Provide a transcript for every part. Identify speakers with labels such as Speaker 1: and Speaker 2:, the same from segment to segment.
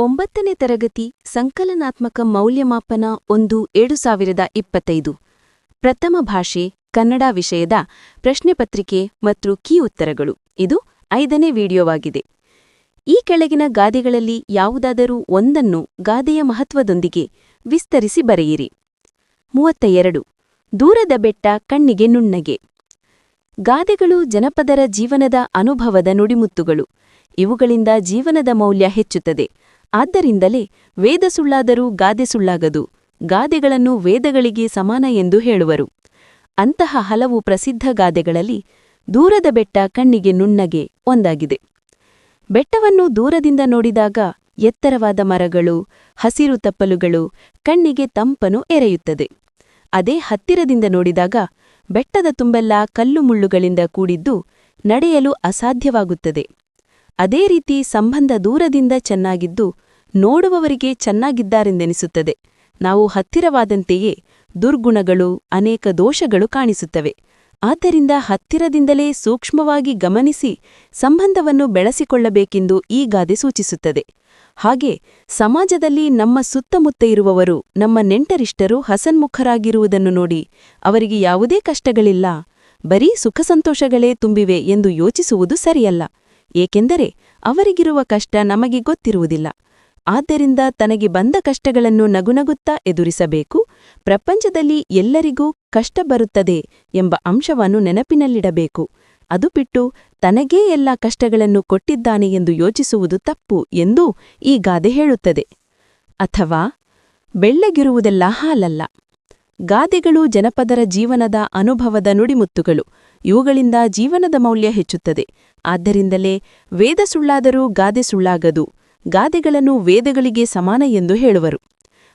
Speaker 1: ಒಂಬತ್ತನೇ ತರಗತಿ ಸಂಕಲನಾತ್ಮಕ ಮೌಲ್ಯಮಾಪನ ಒಂದು ಏಳು ಸಾವಿರದ ಇಪ್ಪತ್ತೈದು. ಪ್ರಥಮ ಭಾಷೆ, ಕನ್ನಡ ವಿಷಯದ ಪ್ರಶ್ನೆಪತ್ರಿಕೆ ಮತ್ತು ಕೀ ಉತ್ತರಗಳು. ಇದು ಐದನೇ ವಿಡಿಯೋವಾಗಿದೆ. ಈ ಕೆಳಗಿನ ಗಾದೆಗಳಲ್ಲಿ ಯಾವುದಾದರೂ ಒಂದನ್ನು ಗಾದೆಯ ಮಹತ್ವದೊಂದಿಗೆ ವಿಸ್ತರಿಸಿ ಬರೆಯಿರಿ. ಮೂವತ್ತ ಎರಡು ದೂರದ ಬೆಟ್ಟ ಕಣ್ಣಿಗೆ ನುಣ್ಣಗೆ. ಗಾದೆಗಳು ಜನಪದರ ಜೀವನದ ಅನುಭವದ ನುಡಿಮುತ್ತುಗಳು. ಇವುಗಳಿಂದ ಜೀವನದ ಮೌಲ್ಯ ಹೆಚ್ಚುತ್ತದೆ. ಆದ್ದರಿಂದಲೇ ವೇದ ಸುಳ್ಳಾದರೂ ಗಾದೆ ಸುಳ್ಳಾಗದು, ಗಾದೆಗಳನ್ನು ವೇದಗಳಿಗೆ ಸಮಾನ ಎಂದು ಹೇಳುವರು. ಅಂತಹ ಹಲವು ಪ್ರಸಿದ್ಧ ಗಾದೆಗಳಲ್ಲಿ ದೂರದ ಬೆಟ್ಟ ಕಣ್ಣಿಗೆ ನುಣ್ಣಗೆ ಒಂದಾಗಿದೆ. ಬೆಟ್ಟವನ್ನು ದೂರದಿಂದ ನೋಡಿದಾಗ ಎತ್ತರವಾದ ಮರಗಳು, ಹಸಿರು ತಪ್ಪಲುಗಳು ಕಣ್ಣಿಗೆ ತಂಪನು ಎರೆಯುತ್ತದೆ. ಅದೇ ಹತ್ತಿರದಿಂದ ನೋಡಿದಾಗ ಬೆಟ್ಟದ ತುಂಬೆಲ್ಲ ಕಲ್ಲುಮುಳ್ಳುಗಳಿಂದ ಕೂಡಿದ್ದು ನಡೆಯಲು ಅಸಾಧ್ಯವಾಗುತ್ತದೆ. ಅದೇ ರೀತಿ ಸಂಬಂಧ ದೂರದಿಂದ ಚೆನ್ನಾಗಿದ್ದು ನೋಡುವವರಿಗೆ ಚೆನ್ನಾಗಿದ್ದಾರೆಂದೆನಿಸುತ್ತದೆ. ನಾವು ಹತ್ತಿರವಾದಂತೆಯೇ ದುರ್ಗುಣಗಳು, ಅನೇಕ ದೋಷಗಳು ಕಾಣಿಸುತ್ತವೆ. ಆದ್ದರಿಂದ ಹತ್ತಿರದಿಂದಲೇ ಸೂಕ್ಷ್ಮವಾಗಿ ಗಮನಿಸಿ ಸಂಬಂಧವನ್ನು ಬೆಳೆಸಿಕೊಳ್ಳಬೇಕೆಂದು ಈ ಗಾದೆ ಸೂಚಿಸುತ್ತದೆ. ಹಾಗೆ ಸಮಾಜದಲ್ಲಿ ನಮ್ಮ ಸುತ್ತಮುತ್ತ ಇರುವವರು, ನಮ್ಮ ನೆಂಟರಿಷ್ಟರು ಹಸನ್ಮುಖರಾಗಿರುವುದನ್ನು ನೋಡಿ ಅವರಿಗೆ ಯಾವುದೇ ಕಷ್ಟಗಳಿಲ್ಲ, ಬರೀ ಸುಖ ಸಂತೋಷಗಳೇ ತುಂಬಿವೆ ಎಂದು ಯೋಚಿಸುವುದು ಸರಿಯಲ್ಲ. ಏಕೆಂದರೆ ಅವರಿಗಿರುವ ಕಷ್ಟ ನಮಗೆ ಗೊತ್ತಿರುವುದಿಲ್ಲ. ಆದ್ದರಿಂದ ತನಗೆ ಬಂದ ಕಷ್ಟಗಳನ್ನು ನಗುನಗುತ್ತಾ ಎದುರಿಸಬೇಕು, ಪ್ರಪಂಚದಲ್ಲಿ ಎಲ್ಲರಿಗೂ ಕಷ್ಟ ಬರುತ್ತದೆ ಎಂಬ ಅಂಶವನ್ನು ನೆನಪಿನಲ್ಲಿಡಬೇಕು. ಅದು ಬಿಟ್ಟು ತನಗೇ ಎಲ್ಲ ಕಷ್ಟಗಳನ್ನು ಕೊಟ್ಟಿದ್ದಾನೆ ಎಂದು ಯೋಚಿಸುವುದು ತಪ್ಪು ಎಂದು ಈ ಗಾದೆ ಹೇಳುತ್ತದೆ. ಅಥವಾ ಬೆಳ್ಳಗಿರುವುದೆಲ್ಲ ಹಾಲಲ್ಲ. ಗಾದೆಗಳು ಜನಪದರ ಜೀವನದ ಅನುಭವದ ನುಡಿಮುತ್ತುಗಳು. ಇವುಗಳಿಂದ ಜೀವನದ ಮೌಲ್ಯ ಹೆಚ್ಚುತ್ತದೆ. ಆದ್ದರಿಂದಲೇ ವೇದ ಸುಳ್ಳಾದರೂ ಗಾದೆ ಸುಳ್ಳಾಗದು. ಗಾದೆಗಳನ್ನು ವೇದಗಳಿಗೆ ಸಮಾನ ಎಂದು ಹೇಳುವರು.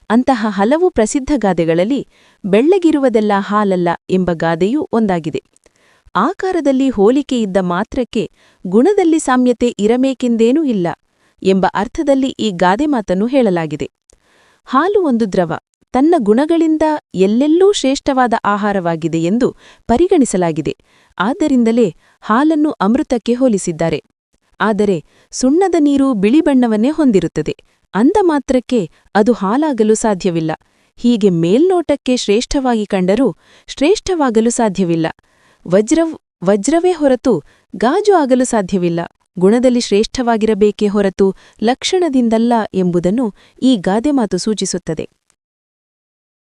Speaker 1: ಅಂತಹ ಹಲವು ಪ್ರಸಿದ್ಧ ಗಾದೆಗಳಲ್ಲಿ ಬೆಳ್ಳಗಿರುವುದೆಲ್ಲ ಹಾಲಲ್ಲ ಎಂಬ ಗಾದೆಯೂ ಒಂದಾಗಿದೆ. ಆಕಾರದಲ್ಲಿ ಹೋಲಿಕೆಯಿದ್ದ ಮಾತ್ರಕ್ಕೆ ಗುಣದಲ್ಲಿ ಸಾಮ್ಯತೆ ಇರಬೇಕೆಂದೇನೂ ಇಲ್ಲ ಎಂಬ ಅರ್ಥದಲ್ಲಿ ಈ ಗಾದೆ ಮಾತನ್ನು ಹೇಳಲಾಗಿದೆ. ಹಾಲು ಒಂದು ದ್ರವ. ತನ್ನ ಗುಣಗಳಿಂದ ಎಲ್ಲೆಲ್ಲೂ ಶ್ರೇಷ್ಠವಾದ ಆಹಾರವಾಗಿದೆ ಎಂದು ಪರಿಗಣಿಸಲಾಗಿದೆ. ಆದ್ದರಿಂದಲೇ ಹಾಲನ್ನು ಅಮೃತಕ್ಕೆ ಹೋಲಿಸಿದ್ದಾರೆ. ಆದರೆ ಸುಣ್ಣದ ನೀರು ಬಿಳಿ ಬಣ್ಣವನ್ನೇ ಹೊಂದಿರುತ್ತದೆ. ಅಂದ ಮಾತ್ರಕ್ಕೆ ಅದು ಹಾಲಾಗಲು ಸಾಧ್ಯವಿಲ್ಲ. ಹೀಗೆ ಮೇಲ್ನೋಟಕ್ಕೆ ಶ್ರೇಷ್ಠವಾಗಿ ಕಂಡರೂ ಶ್ರೇಷ್ಠವಾಗಲು ಸಾಧ್ಯವಿಲ್ಲ. ವಜ್ರವ್, ವಜ್ರವೇ ಹೊರತು ಗಾಜು ಆಗಲು ಸಾಧ್ಯವಿಲ್ಲ. ಗುಣದಲ್ಲಿ ಶ್ರೇಷ್ಠವಾಗಿರಬೇಕೇ ಹೊರತು ಲಕ್ಷಣದಿಂದಲ್ಲ ಎಂಬುದನ್ನು ಈ ಗಾದೆ ಮಾತು ಸೂಚಿಸುತ್ತದೆ.